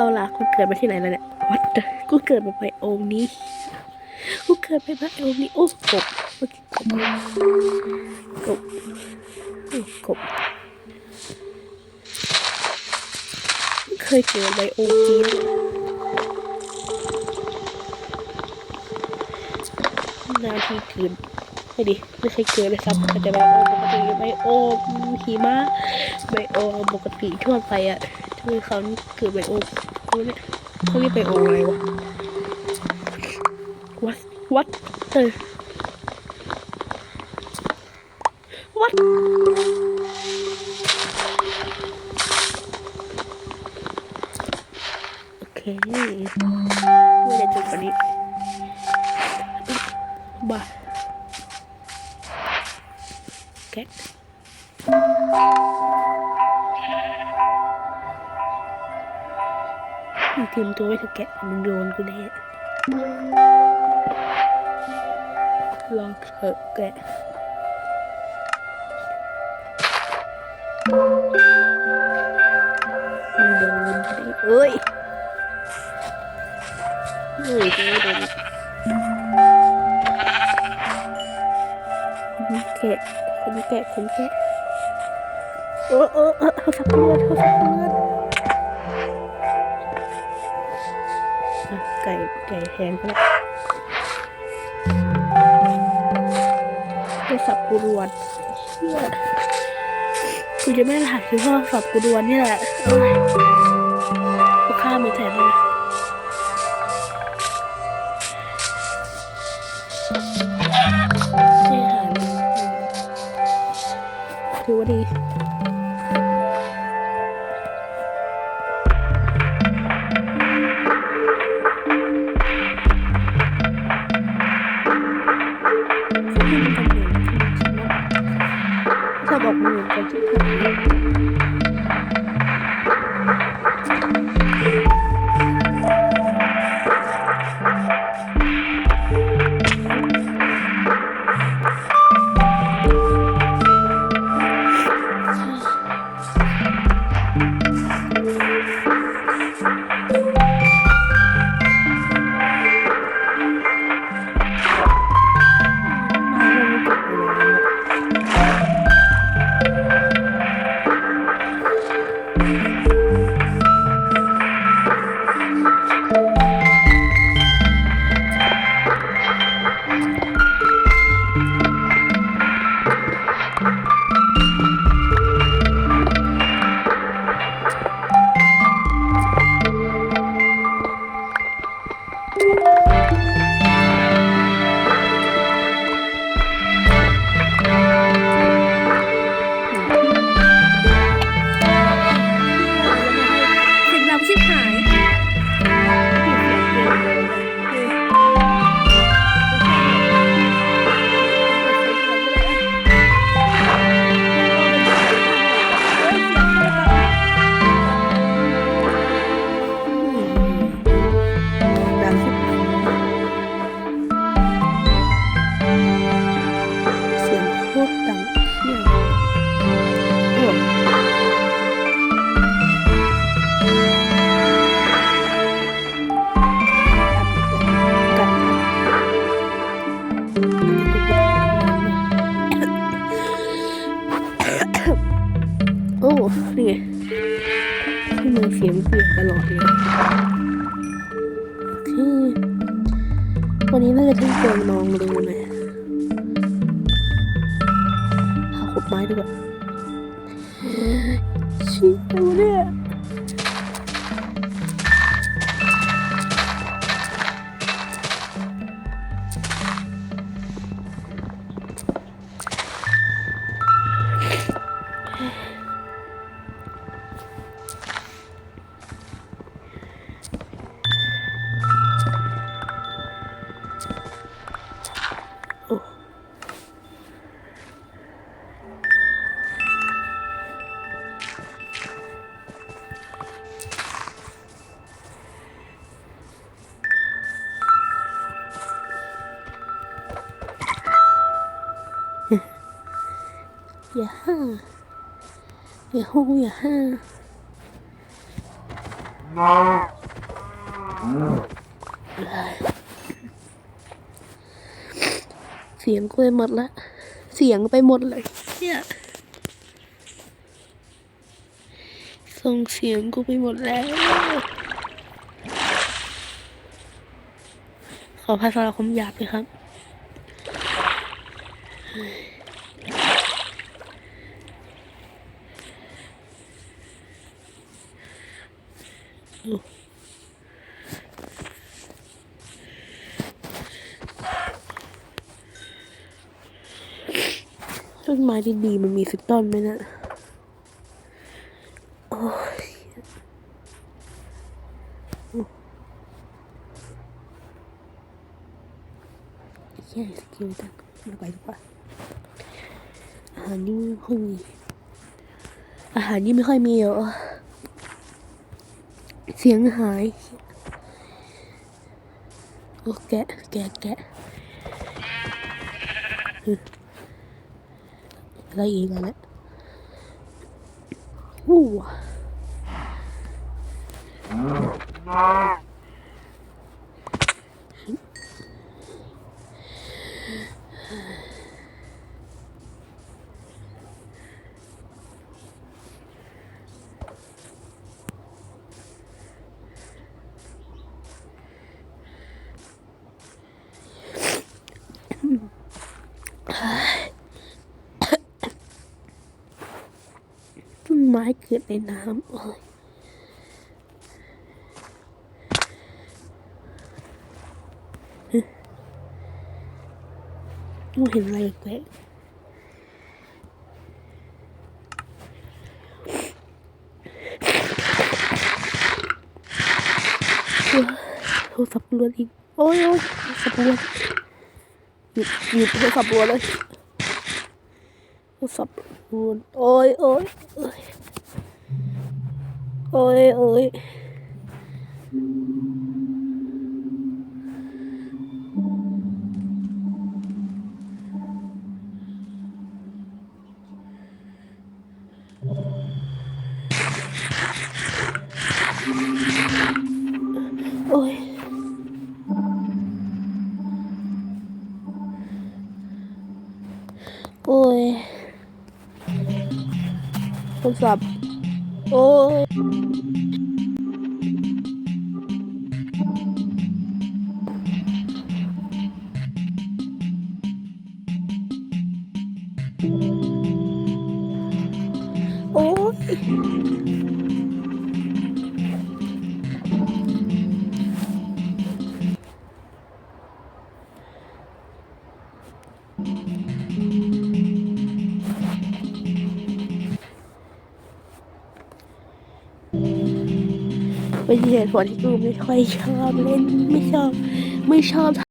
เอาล่ะกูเกิดมาที่ไหนแล้วเนี่ยวัดกูเกิดมาไปโอมนี้กูเกิดไปไบโอมนี้โอ้กบเมื่อกี้กบกบโอ้กบเคยเกิดไบโอมจีนนาทีเกินไม่ดิไม่เคยเกิดเลยครับแต่ไบโอมปกติไบโอมหิมะไบโอมปกติทั่วไปอะ ทำไมเขาเกิดไบโอมเขาเนี่ยเขาเรียกไบโออะไรวะวัดวัดเออวัดโอเคไม่ได้จุดกว่นี้บ้าแกะมึงเตรียมตัวไว้ถอะแกะมึงโดนกูแน่ลองเถอะแกะมึงโดนดิเอ้ยเอ้ยกูไม่โดนคนแกะคนแกะคนแกะเออเออเออเขาสับเลือดเขาสับเลือด ไก่แทนไปแล้วไปสับกูรวนเชี่ยกูจะไม่หลักคือพ่อสับกูรวนนี่แหละกูฆ่ามันแทนได้ไหมไม่หายถือว่าดี สียงโคตรดังเชี่ยโอ้โอ้นี่ไงที่มือเสียงเปลี่ยนตลอดเลยคือวันนี้น่าจะทิ้งเติมน้องเร็วน่อ ยหาขดไม้ อย่าห้าอย่าฮู้อย่าห้าเสียงกูไปหมดละ เสียงไปหมดเลยเนี่ยส่งเสียงกูไปหมดแล้ว ขอพายสำหรับคำหยาบเลยครับ ต้นไม้ดีๆมันมีสักต้นไหมนะโอ้ยแย่สกิลจังไม่ไปดีกว่า อาหารนี่ไม่ค่อยมี อาหารนี่ไม่ค่อยมีเหรอ เสียงหาย โอ้แกะแกะแกะอะไรอีกอะไรวู้ ต้นไม้เกิดในน้ำโอ้ยไม่เห็นอะไรแปลกโทรศัพท์รวนอีก โอ้ยโอ้ยโทรศัพท์รวน ดหยุดโทรศัพท์รวเลยโทรศัพท์รวโอ้ยโอ้ยโอ้ยโอ้ย โอ้ยโทรศัพท์โอ้ยโอ้ย ตุผลที่กูไม่ค่อยชอบเล่นไม่ชอบ ไม่ชอบ